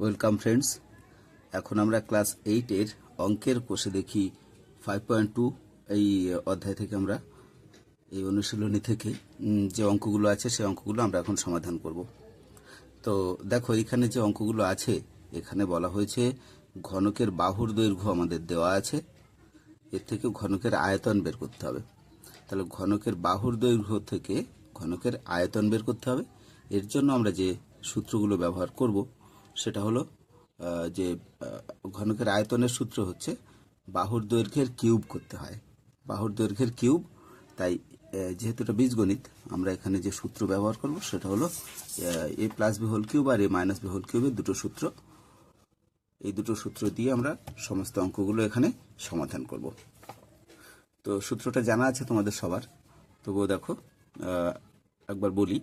Welcome friends, এখন আমরা class এইটের অঙ্কের কোষে দেখি ফাইভ পয়েন্ট টু এই অধ্যায় থেকে আমরা, এই অনুশীলনী থেকে যে অঙ্কগুলো আছে সেই অঙ্কগুলো আমরা এখন সমাধান করব। তো দেখো, এখানে যে অঙ্কগুলো আছে, এখানে বলা হয়েছে ঘনকের বাহুর দৈর্ঘ্য আমাদের দেওয়া আছে, এর থেকে ঘনকের আয়তন বের করতে হবে। তাহলে ঘনকের বাহুর দৈর্ঘ্য থেকে ঘনকের আয়তন বের করতে হবে। এর জন্য আমরা যে সূত্রগুলো ব্যবহার করব সেটা হলো যে ঘনকের আয়তনের সূত্র হচ্ছে বাহুর দৈর্ঘ্যের কিউব করতে হয়। বাহুর দৈর্ঘ্যের কিউব, তাই যেহেতু এটা বীজগণিত, আমরা এখানে যে সূত্র ব্যবহার করব সেটা হলো, A plus B whole cube R A minus B whole কিউবের দুটো সূত্র। এই দুটো সূত্র দিয়ে আমরা সমস্ত অঙ্কগুলো এখানে সমাধান করব। তো সূত্রটা জানা আছে তোমাদের সবার, তবুও দেখো একবার বলি।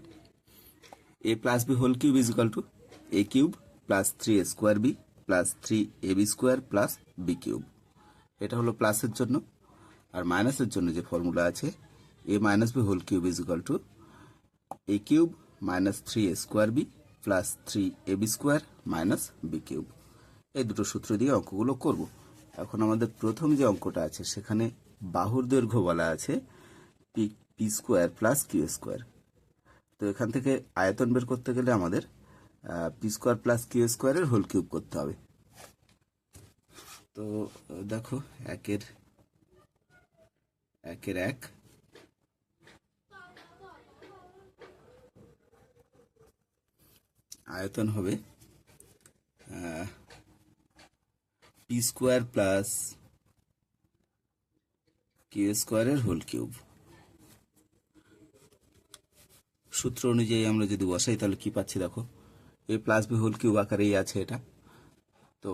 A plus B whole cube is equal to A cube plus three A square B plus three A B square plus B cube এটা হলো প্লাসের জন্য। আর মাইনাসের জন্য যে ফর্মুলা আছে A minus B whole cube is equal to A cube minus three A square B plus three A B square minus B cube এই দুটো সূত্র দিয়ে অঙ্কগুলো করব। এখন আমাদের প্রথম যে অঙ্কটা আছে, সেখানে বাহুর দৈর্ঘ্য বলা আছে P P square plus Q square তো এখান থেকে আয়তন বের করতে গেলে আমাদের পি স্কোয়ার প্লাস কিউ স্কোয়ারের হোল কিউব করতে হবে। তো, দেখো, একের একের এক, আয়তন হবে পি স্কোয়ার প্লাস কিউ স্কোয়ারের হোল কিউব সূত্র অনুযায়ী আমরা যদি বসাই, তাহলে কি পাচ্ছি দেখো? A plus B whole cube আকারেই আছে এটা। তো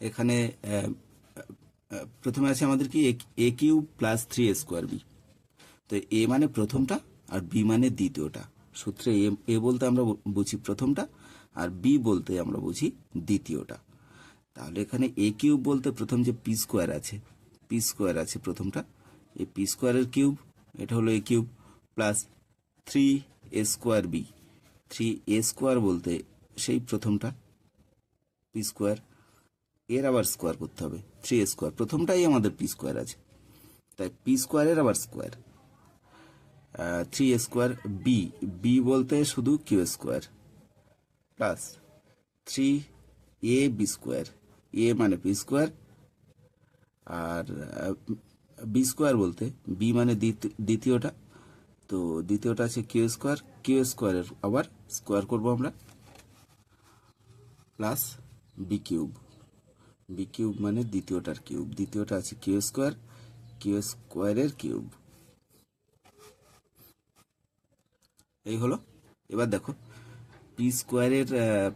এখানে প্রথমে আছে আমাদের কি? A cube plus three square B তো এ মানে প্রথমটা আর বি মানে দ্বিতীয়টা। সূত্রে এ এ বলতে আমরা বুঝি প্রথমটা আর বি বলতে আমরা বুঝি দ্বিতীয়টা। তাহলে এখানে এ কিউব বলতে প্রথম যে পি স্কোয়ার আছে পি স্কোয়ার আছে প্রথমটা। এই পি স্কোয়ারের কিউব এটা হলো A cube plus three A square B three A square বলতে সেই প্রথমটা। পি স্কোয়ার এর আবার স্কোয়ার করতে হবে। থ্রি এ স্কোয়ার প্রথমটাই আমাদের পি স্কোয়ার আছে। তাই পি স্কোয়ারের আবার square three square B B বলতে শুধু Q square plus three A B square A মানে বি স্কোয়ার আর বি স্কোয়ার বলতে বি মানে দ্বিত- দ্বিতীয়টা। তো দ্বিতীয়টা আছে কিউ স্কোয়ার কিউ স্কোয়ারের আবার স্কোয়ার করব আমরা plus B cube B cube মানে দ্বিতীয়টার কিউব দ্বিতীয়টা আছে কিউ স্কোয়ার কিউ স্কোয়ারের কিউব এই হলো, এবার দেখো পি স্কোয়ারের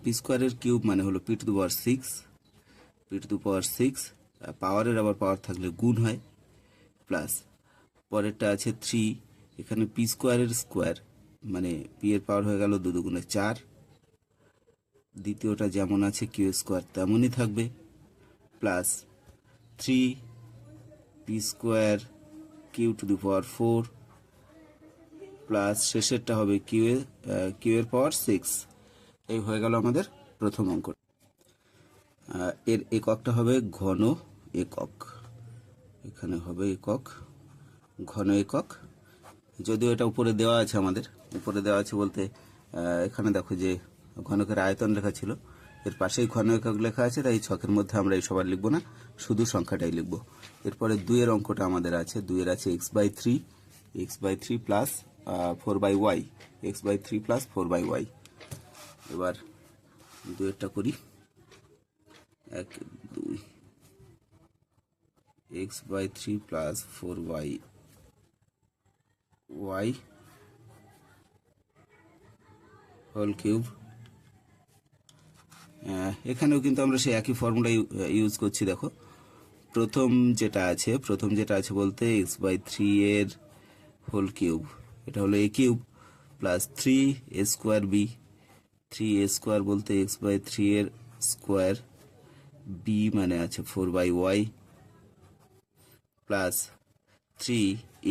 পি স্কোয়ারের কিউব মানে হলো P to power six P to power six পাওয়ারের আবার পাওয়ার থাকলে গুণ হয় প্লাস পরেরটা আছে থ্রি এখানে পি স্কোয়ারের স্কোয়ার মানে পি এর পাওয়ার হয়ে গেল দু দুগুণে চার। দ্বিতীয়টা যেমন আছে কিউ স্কোয়ার তেমনই থাকবে। Plus three P square Q to the power four plus শেষেরটা হবে কিউ এ কিউ এর পাওয়ার সিক্স এই হয়ে গেল আমাদের প্রথম অঙ্ক। এর এককটা হবে ঘন একক। এখানে হবে একক, ঘন একক। যদিও এটা উপরে দেওয়া আছে আমাদের, উপরে দেওয়া আছে বলতে এখানে দেখো যে ঘনকের আয়তন লেখা ছিল, এর পাশেই ঘন একক লেখা আছে, তাই ছকের মধ্যে আমরা এই সবার লিখব না, শুধু সংখ্যাটাই লিখব। এরপরে দুইয়ের অঙ্কটা আমাদের আছে, দুইয়ের আছে X by three X by three plus four by Y X by three plus four by Y এবার দুয়েরটা করি। এক, দুই X by three plus four Y Y whole cube এখানেও কিন্তু আমরা সেই একই ফর্মুলা ইউজ করছি, দেখো। প্রথম যেটা আছে, প্রথম যেটা আছে বলতে এক্স বাই থ্রি এর হোল কিউব এটা হলো a cube plus three a square b three a square বলতে এক্স বাই থ্রি এর স্কোয়ার বি মানে আছে four by y plus three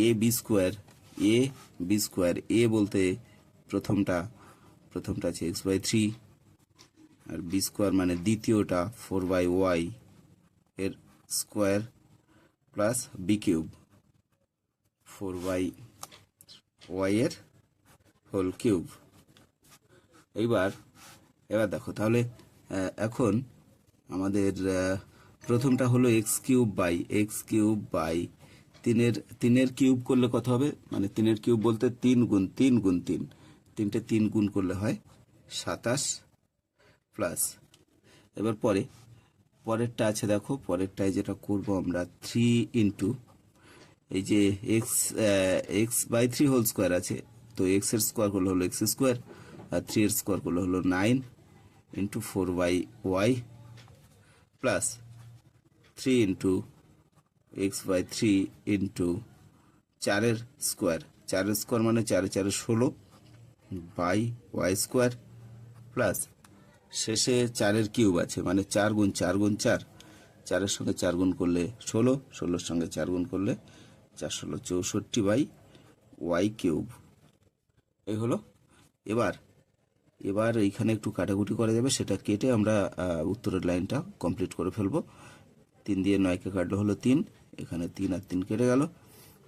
a b square a b square a বলতে প্রথমটা প্রথমটা আছে এক্স বাই থ্রি আর বি স্কোয়ার মানে দ্বিতীয়টা ফোর বাই ওয়াই এর square plus b cube four by y এর হোল কিউব এইবার, এবার দেখো, তাহলে এখন আমাদের প্রথমটা হলো x cube by x cube by তিনের তিনের কিউব করলে কত হবে? মানে তিনের কিউব বলতে তিন গুণ তিন গুণ তিন। তিনটে তিন গুণ করলে হয় সাতাশ প্লাস এবার পরে, পরেরটা আছে দেখো, পরেরটায় যেটা করব আমরা থ্রি ইন্টু এই যে x x by three whole square আছে, তো এক্সের স্কোয়ার করলে হলো এক্স স্কোয়ার আর থ্রি এর স্কোয়ার করলে হলো nine into four by y plus three into x by three into চারের স্কোয়ার চারের স্কোয়ার মানে চারে চারে ষোলো বাই ওয়াই স্কোয়ার প্লাস শেষে চারের কিউব আছে মানে চার গুণ চার গুণ চার। চারের সঙ্গে চার গুণ করলে ষোলো, ষোলোর সঙ্গে চার গুণ করলে চার ষোলো চৌষট্টি বাই ওয়াই কিউব এই হলো। এবার এবার এইখানে একটু কাটাকুটি করা যাবে, সেটা কেটে আমরা উত্তরের লাইনটা কমপ্লিট করে ফেলব। তিন দিয়ে নয়কে কাটলে হলো তিন এখানে তিন আর তিন কেটে গেল।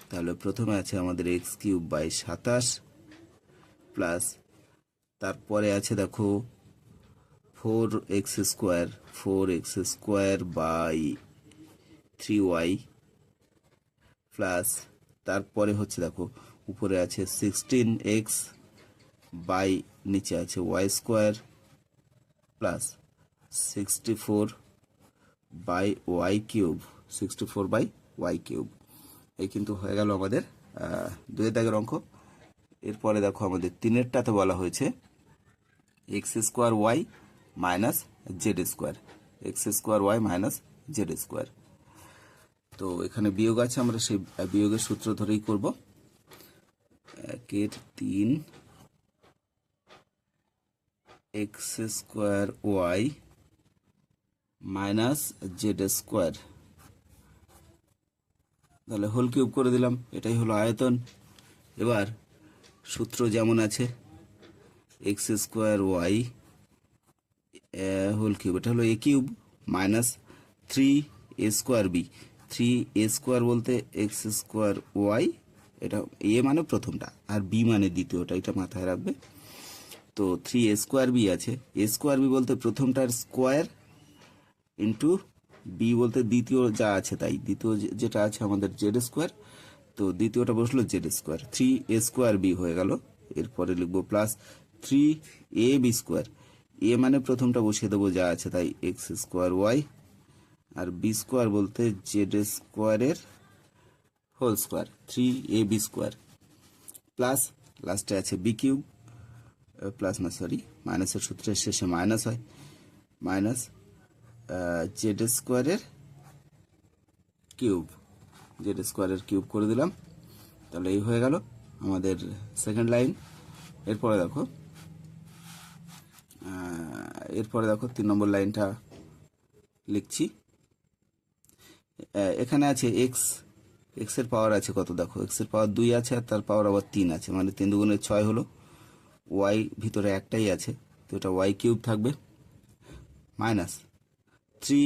তাহলে প্রথমে আছে আমাদের এক্স কিউব বাই সাতাশ প্লাস তারপরে আছে দেখো four x square, four x square by three y plus তারপরে হচ্ছে দেখো উপরে আছে সিক্সটিন এক্স বাই নিচে আছে y square plus sixty four by y cube, sixty four by y cube এই কিন্তু হয়ে গেল আমাদের দুয়ের দাগের অঙ্ক। এরপরে দেখো আমাদের তিনেরটাতে বলা হয়েছে x square y minus z square x square y minus z square তো এখানে বিয়োগ আছে, আমরা সেই বিয়োগের সূত্র ধরেই করব। একের তিন x square y minus z square তাহলে হোল কিউব করে দিলাম, এটাই হলো আয়তন। এবার সূত্র যেমন আছে, x square y whole cube, এটা হলো a cube minus three a square b. Three a square বলতে এক্স স্কোয়ার ওয়াই, এটা এ মানে প্রথমটা, আর বি মানে দ্বিতীয়টা, এটা মাথায় রাখবে। তো থ্রি এ স্কোয়ার বি আছে, এ স্কোয়ার বি বলতে প্রথমটার স্কোয়ার ইন্টু বি বলতে দ্বিতীয় যা আছে তাই, দ্বিতীয় যেটা আছে আমাদের জেড স্কোয়ার, তো দ্বিতীয়টা বসল z square. Three a square b হয়ে গেল, এরপরে লিখব plus three a b square. A মানে প্রথমটা বসিয়ে দেবো যা আছে তাই, এক্স স্কোয়ার ওয়াই, আর বি স্কোয়ার বলতে জেড স্কোয়ারের whole square, three a b square. Plus লাস্টে আছে বি কিউব প্লাস না সরি, মাইনাসের সূত্রের শেষে মাইনাস হয়, মাইনাস জেড স্কোয়ারের কিউব জেড স্কোয়ারের কিউব করে দিলাম। তাহলে এই হয়ে গেল আমাদের সেকেন্ড লাইন এরপরে দেখো এরপরে দেখো তিন নম্বর লাইনটা লিখছি। এখানে আছে এক্স এক্সের পাওয়ার আছে কত? দেখো এক্সের পাওয়ার দুই আছে আর তার পাওয়ার আবার তিন আছে। মানে তিন দুগুণে ছয় হলো ওয়াই ভিতরে একটাই আছে। তো এটা ওয়াই কিউব থাকবে। মাইনাস থ্রি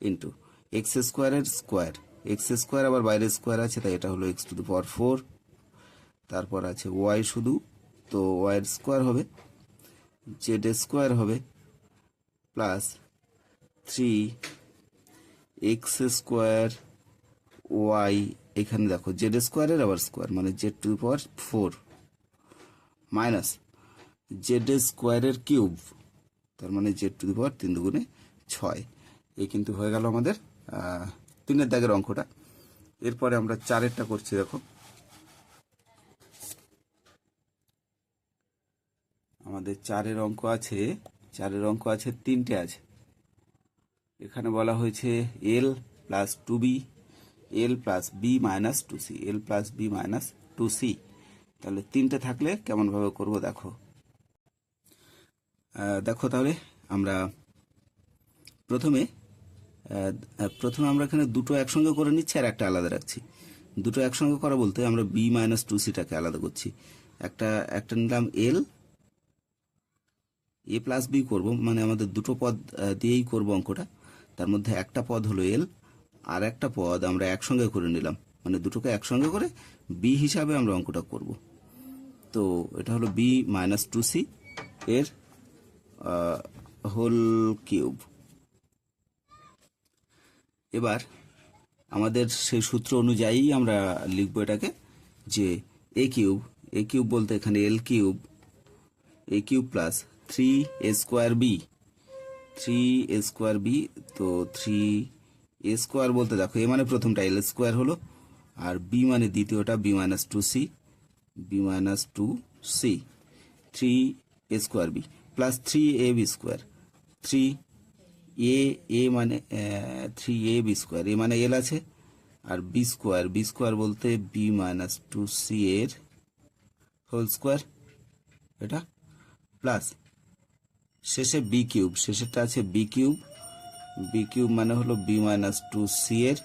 ইন্টু এক্স স্কোয়ারের স্কোয়ার এক্স স্কোয়ার আবার বাইরে স্কোয়ার আছে, তাই এটা হলো x to the power four তারপর আছে ওয়াই শুধু, তো ওয়াইয়ের স্কোয়ার হবে জেড স্কোয়ার হবে plus three x square y এখানে দেখো জেড স্কোয়ারের আবার স্কোয়ার মানে z to power four minus z স্কোয়ারের কিউব তার মানে জেড টু দি পাওয়ার তিন দুগুণে ছয়। এই কিন্তু হয়ে গেল আমাদের তিনের দাগের অঙ্কটা। এরপরে আমরা চারেরটা করছি, দেখো। আমাদের চারের অঙ্ক আছে, চারের অঙ্ক আছে, তিনটে আছে। এখানে বলা হয়েছে l plus two b l plus b minus two c l plus b minus two c তাহলে তিনটে থাকলে কেমনভাবে করব, দেখো। দেখো তাহলে আমরা প্রথমে প্রথমে আমরা এখানে দুটো একসঙ্গে করে নিচ্ছি আর একটা আলাদা রাখছি। দুটো একসঙ্গে করা বলতে আমরা বি মাইনাস টু সিটাকে আলাদা করছি। একটা একটা নিলাম এল এ প্লাস বি করব মানে আমাদের দুটো পদ দিয়েই করব অঙ্কটা। তার মধ্যে একটা পদ হলো এল আর একটা পদ আমরা একসঙ্গে করে নিলাম। মানে দুটোকে একসঙ্গে করে বি হিসাবে আমরা অঙ্কটা করব। তো এটা হলো বি মাইনাস টু সি এর হোল কিউব এবার আমাদের সেই সূত্র অনুযায়ী আমরা লিখব এটাকে যে এ কিউব এ কিউব বলতে এখানে l cube a cube plus three a square b three a square b তো থ্রি এ স্কোয়ার বলতে দেখো এ মানে প্রথমটা এল স্কোয়ার হলো, আর বি মানে দ্বিতীয়টা b minus two c b minus two c three a square b plus three a b square three a a মানে three a b square a মানে এল আছে, আর বি স্কোয়ার বি স্কোয়ার বলতে B minus two C এর whole square এটা plus শেষে B cube শেষেরটা আছে বি কিউব বি কিউব মানে হলো বি মাইনাস টু সি এর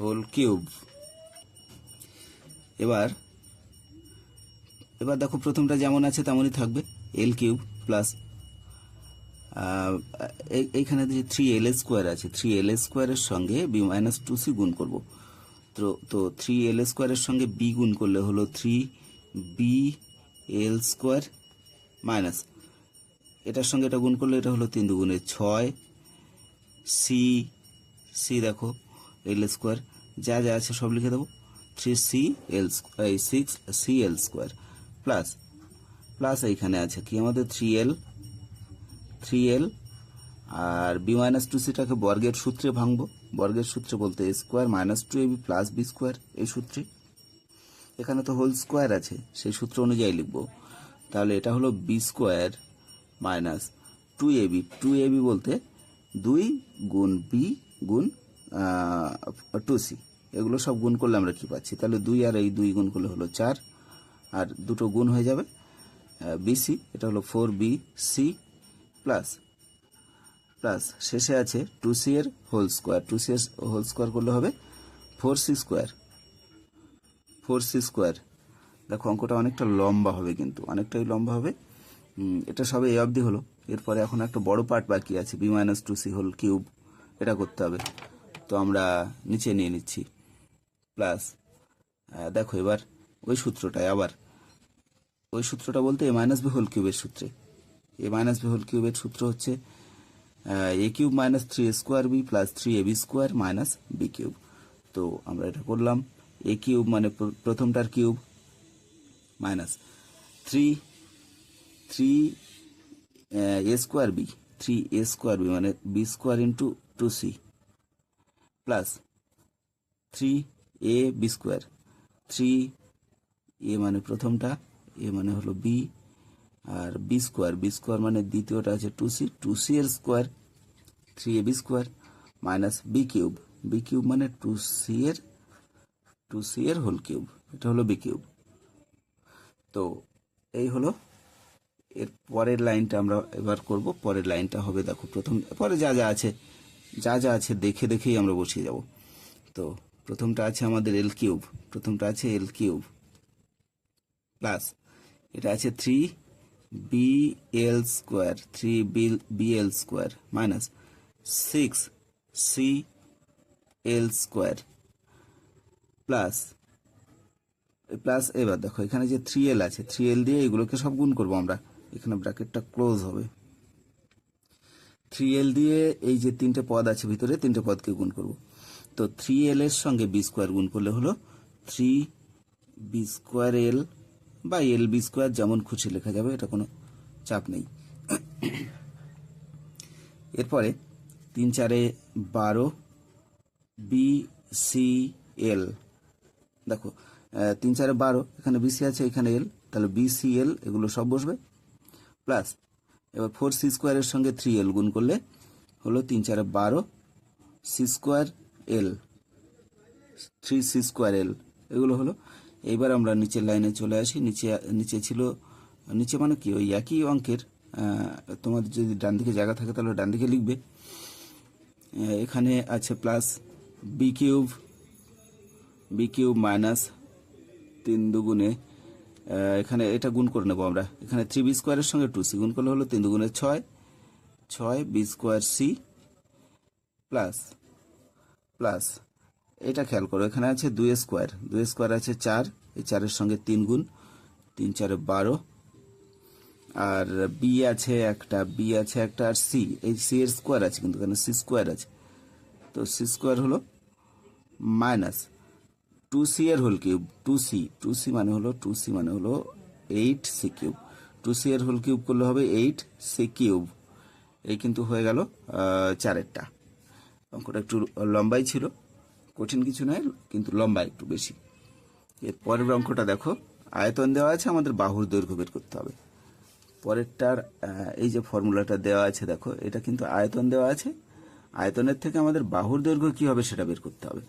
হোল কিউব এবার এবার দেখো প্রথমটা যেমন আছে তেমনই থাকবে এল কিউব প্লাস এইখানে যে থ্রি এল স্কোয়ার আছে থ্রি এল এ স্কোয়ারের সঙ্গে বি মাইনাস টু সি গুণ করব। তো তো থ্রি এল এ স্কোয়ারের সঙ্গে বি গুণ করলে হলো three b l square minus এটার সঙ্গে এটা গুণ করলে এটা হলো তিন দুগুণে ছয় সি সি দেখো এল স্কোয়ার যা যা আছে সব লিখে দেবো। থ্রি সি এল এই six c l square plus plus এইখানে আছে কি আমাদের থ্রি এল থ্রি এল আর বি মাইনাস টু সিটাকে বর্গের সূত্রে ভাঙবো। বর্গের সূত্রে বলতে a square minus two a b plus b square এই সূত্রে। এখানে তো হোল স্কোয়ার আছে, সেই সূত্র অনুযায়ী লিখব। তাহলে এটা হলো b square minus two a b two a b বলতে দুই গুণ বি গুণ টু সি। এগুলো সব গুণ করলে আমরা কি পাচ্ছি? তাহলে দুই আর এই দুই গুণ করলে হলো চার। আর দুটো গুণ হয়ে যাবে বিসি এটা হলো four b c plus plus শেষে আছে টু সি এর হোল স্কোয়ার টু সি এর হোল স্কোয়ার করলে হবে four c square four c square দেখো অঙ্কটা অনেকটা লম্বা হবে কিন্তু, অনেকটাই লম্বা হবে। এটা সবে এ অবধি হলো। এরপরে এখন একটা বড় পার্ট বাকি আছে b minus two c whole cube এটা করতে হবে। তো আমরা নিচে নিয়ে নিচ্ছি প্লাস দেখো এবার ওই সূত্রটায় আবার, ওই সূত্রটা বলতে এ মাইনাস বি হোল কিউবের সূত্রে। এ মাইনাস বি হোল কিউবের সূত্র হচ্ছে a cube minus three square b plus three a b square minus b cube তো আমরা এটা করলাম এ কিউব মানে প্র- প্রথমটার cube minus three three a square b three a square b মানে b square into two c plus three a b square three a মানে প্রথমটা এ মানে হলো বি আর বি স্কোয়ার বি স্কোয়ার মানে দ্বিতীয়টা আছে টু সি টু সি এর square three a b square minus b cube b cube মানে টু সি এর টু সি এর হোল কিউব এটা হলো বি কিউব তো এই হলো এর পরের লাইনটা আমরা এবার করব। পরের লাইনটা হবে, দেখো প্রথম পরে যা যা আছে, যা যা আছে দেখে দেখেই আমরা বসিয়ে যাব। তো প্রথমটা আছে আমাদের এল কিউব প্রথমটা আছে এল কিউব প্লাস এটা আছে three b l square three b b l square minus six c l square plus plus এবার দেখো, এখানে যে থ্রি এল আছে থ্রি এল দিয়ে এগুলোকে সব গুণ করব আমরা। এখানে ব্র্যাকেটটা ক্লোজ হবে। থ্রি এল দিয়ে এই যে তিনটে পদ আছে ভিতরে, তিনটে পদকে গুণ করব। তো থ্রি এল এর সঙ্গে বি স্কোয়ার গুণ করলে হলো থ্রি বি স্কোয়ার এল বা এল বি স্কোয়ার যেমন খুশি লেখা যাবে, এটা কোনো চাপ নেই। এরপরে তিন চারে বারো বি সি এল দেখো তিন চারে বারো, এখানে বিসি আছে, এখানে এল তাহলে বিসি এল এগুলো সব বসবে। প্লাস এবার ফোর সি স্কোয়ারের সঙ্গে থ্রি এল গুণ করলে হলো তিন চারে বারো c square l three c square l এগুলো হলো এইবার আমরা নিচের লাইনে চলে আসি। নিচে নিচে ছিল, নিচে মানে কি? ওই একই অঙ্কের তোমাদের যদি ডান দিকে জায়গা থাকে তাহলে ডান দিকে লিখবে। এখানে আছে plus b cube b cube minus তিন দুগুণে এখানে এটা গুণ করে নেব আমরা। এখানে থ্রি বি স্কোয়ারের সঙ্গে টু সি গুণ করলে হলো তিন দুগুণে ছয় ছয় b square c plus plus এটা খেয়াল করো, এখানে আছে দুই স্কোয়ার। দুই স্কোয়ার আছে চার, এই চারের সঙ্গে তিন গুণ, তিন চারে বারো। আর বি আছে একটা বি আছে একটা, আর সি এই সি এর স্কোয়ার আছে কিন্তু, এখানে সি স্কোয়ার আছে। তো সি স্কোয়ার হলো মাইনাস টু সি এর whole cube two c two c মানে হলো টু সি মানে হলো eight c cube two c এর হোল কিউব করলে হবে এইট সি কিউব এই কিন্তু হয়ে গেল চারেরটা। অঙ্কটা একটু লম্বাই ছিল। কঠিন কিছু নয়, কিন্তু লম্বা একটু বেশি। এর পরের অঙ্কটা দেখো। আয়তন দেওয়া আছে, আমাদের বাহুর দৈর্ঘ্য বের করতে হবে। পরেরটার এই যে ফর্মুলাটা দেওয়া আছে, দেখো, এটা কিন্তু আয়তন দেওয়া আছে। আয়তনের থেকে আমাদের বাহুর দৈর্ঘ্য কি হবে সেটা বের করতে হবে।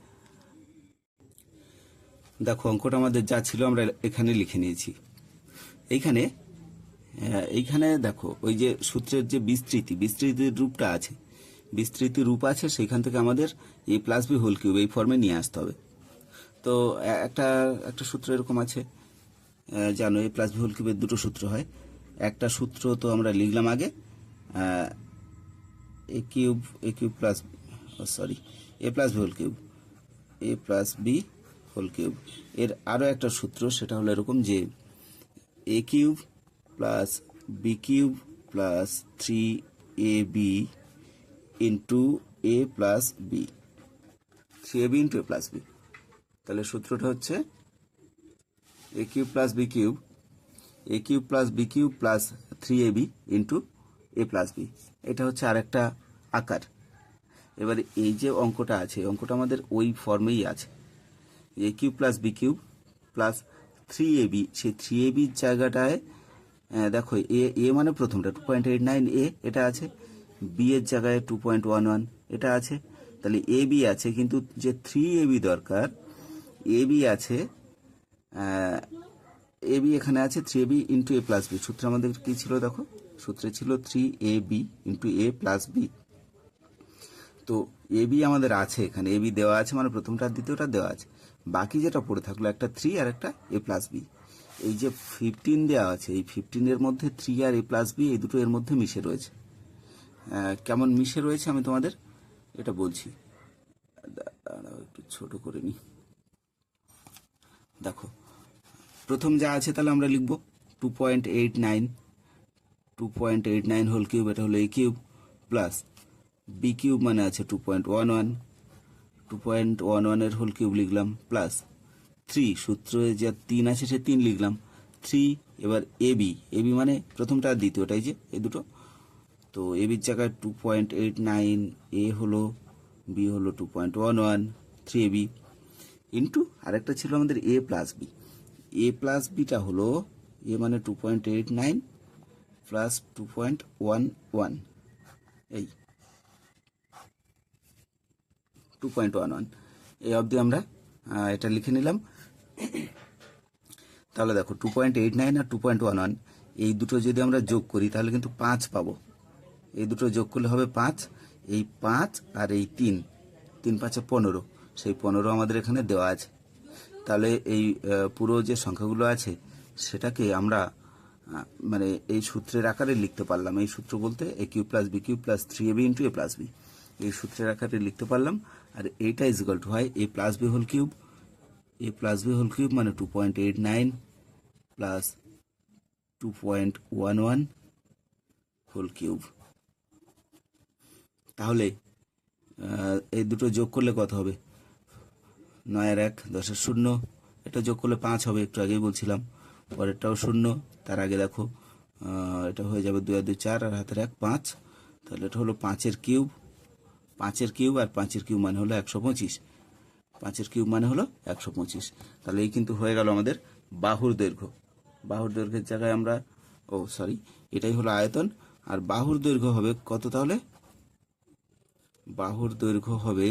দেখো, অঙ্কটা আমাদের যা ছিল আমরা এখানে লিখে নিয়েছি। এইখানে এইখানে দেখো, ওই যে সূত্রের যে বিস্তৃতি, বিস্তৃতির রূপটা আছে বিস্তৃতি রূপ আছে, সেখান থেকে আমাদের a plus b whole cube এই ফর্মে নিয়ে আসতে হবে। তো একটা একটা সূত্র এরকম আছে জানো এ প্লাস বি হোল কিউবের দুটো সূত্র হয়। একটা সূত্র তো আমরা লিখলাম আগে a cube a cube plus sorry a plus b whole cube a plus b whole cube এর আরও একটা সূত্র, সেটা হলো এরকম যে a cube plus b cube plus three a b into a plus b three a b into a plus b তাহলে সূত্রটা হচ্ছে a cube plus b cube a cube plus b cube plus three a b into a plus b এটা হচ্ছে আরেকটা আকার। এবারে এই যে অঙ্কটা আছে অঙ্কটা আমাদের ওই ফর্মেই আছে। A cube plus b cube plus three a b সেই থ্রি এ বির জায়গাটায় আহ, দেখো এ এ মানে প্রথমটা two point eight nine a এটা আছে। বি এর জায়গায় টু পয়েন্ট ওয়ান ওয়ান এটা আছে। তাহলে এ বি আছে, কিন্তু যে থ্রি এ বি দরকার এ বি আছে এ বি এখানে আছে three a b into a plus b সূত্রে আমাদের কি ছিল দেখো? সূত্রে ছিল three a b into a plus b তো এ বি আমাদের আছে এখানে। এ বি দেওয়া আছে মানে প্রথমটা, দ্বিতীয়টা দেওয়া আছে। বাকি যেটা পড়ে থাকল, একটা থ্রি আর একটা এ প্লাস বি এই যে ফিফটিন দেওয়া আছে, এই ফিফটিনের মধ্যে থ্রি আর এ প্লাস বি এই দুটো এর মধ্যে মিশে রয়েছে। কেমন মিশে রয়েছে আমি তোমাদের এটা বলছি। একটু ছোট করে নিই দেখো, প্রথম যা আছে তাহলে আমরা লিখব two point eight nine two point eight nine whole cube এটা হলো a cube plus b cube মানে আছে two point one one two point one ওয়ানের হোল কিউব লিখলাম প্লাস থ্রি সূত্রে যা তিন আছে সে তিন লিখলাম। থ্রি এবার এ বি এ বি মানে প্রথমটা আর দ্বিতীয়টাই যে, এই দুটো। তো এ বির জায়গায় two point eight nine a হলো বি হলো two point one one three a b into আরেকটা ছিল আমাদের a plus b a plus beta হলো এ মানে two point eight nine plus two point one one এই টু পয়েন্ট ওয়ান ওয়ান এই অবধি আমরা এটা লিখে নিলাম। তাহলে দেখো টু পয়েন্ট এইট নাইন আর টু পয়েন্ট ওয়ান ওয়ান এই দুটো যদি আমরা যোগ করি, তাহলে কিন্তু পাঁচ পাবো। এই দুটো যোগ করলে হবে পাঁচ, এই পাঁচ আর এই তিন। তিন পাঁচে পনেরো, সেই পনেরো আমাদের এখানে দেওয়া আছে। তাহলে এই পুরো যে সংখ্যাগুলো আছে, সেটাকে আমরা মানে এই সূত্রের আকারে লিখতে পারলাম। এই সূত্র বলতে a cube plus b cube plus three a b into a plus b এই সূত্রের আকারে লিখতে পারলাম। আর এইটা ইজ ইকাল টু হয় a plus b whole cube a plus b whole cube মানে two point eight nine plus two point one one whole cube তাহলে এই দুটো যোগ করলে কত হবে? নয় এক, দশের শূন্য, এটা যোগ করলে পাঁচ হবে, একটু আগেই বলছিলাম। পরেরটাও শূন্য, তার আগে দেখো এটা হয়ে যাবে দুই আর দুই চার, আর হাতের এক পাঁচ। তাহলে এটা হলো পাঁচের কিউব পাঁচের কিউব আর পাঁচের কিউব মানে হলো একশো পঁচিশ। পাঁচের কিউব মানে হলো একশো পঁচিশ। তাহলে এই কিন্তু হয়ে গেল আমাদের বাহুর দৈর্ঘ্য। বাহুর দৈর্ঘ্যের জায়গায় আমরা, ও সরি এটাই হলো আয়তন, আর বাহুর দৈর্ঘ্য হবে কত তাহলে? বাহুর দৈর্ঘ্য হবে,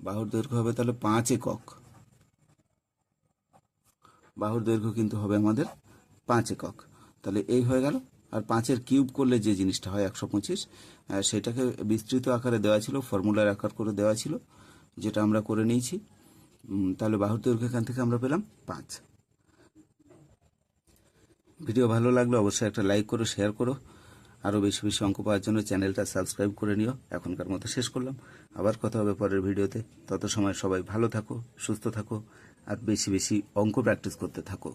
বাহুর দৈর্ঘ্য হবে তাহলে পাঁচ একক। বাহুর দৈর্ঘ্য কিন্তু হবে আমাদের পাঁচ একক। তাহলে এই হয়ে গেল। আর পাঁচের কিউব করলে যে জিনিসটা হয় একশো পঁচিশ সেটাকে বিস্তৃত আকারে দেওয়া ছিল, ফর্মুলার আকার করে দেওয়া ছিল, যেটা আমরা করে নিয়েছি। তাহলে বাহুর দৈর্ঘ্য এখান থেকে আমরা পেলাম পাঁচ। ভিডিও ভালো লাগলে অবশ্যই একটা লাইক করো, শেয়ার করো। আরও বেশি বেশি অঙ্ক পাওয়ার জন্য চ্যানেলটা সাবস্ক্রাইব করে নিও। এখনকার মতো শেষ করলাম। আবার কথা হবে পরের ভিডিওতে। তত সময় সবাই ভালো থাকো, সুস্থ থাকো, আর বেশি বেশি অঙ্ক প্র্যাকটিস করতে থাকো।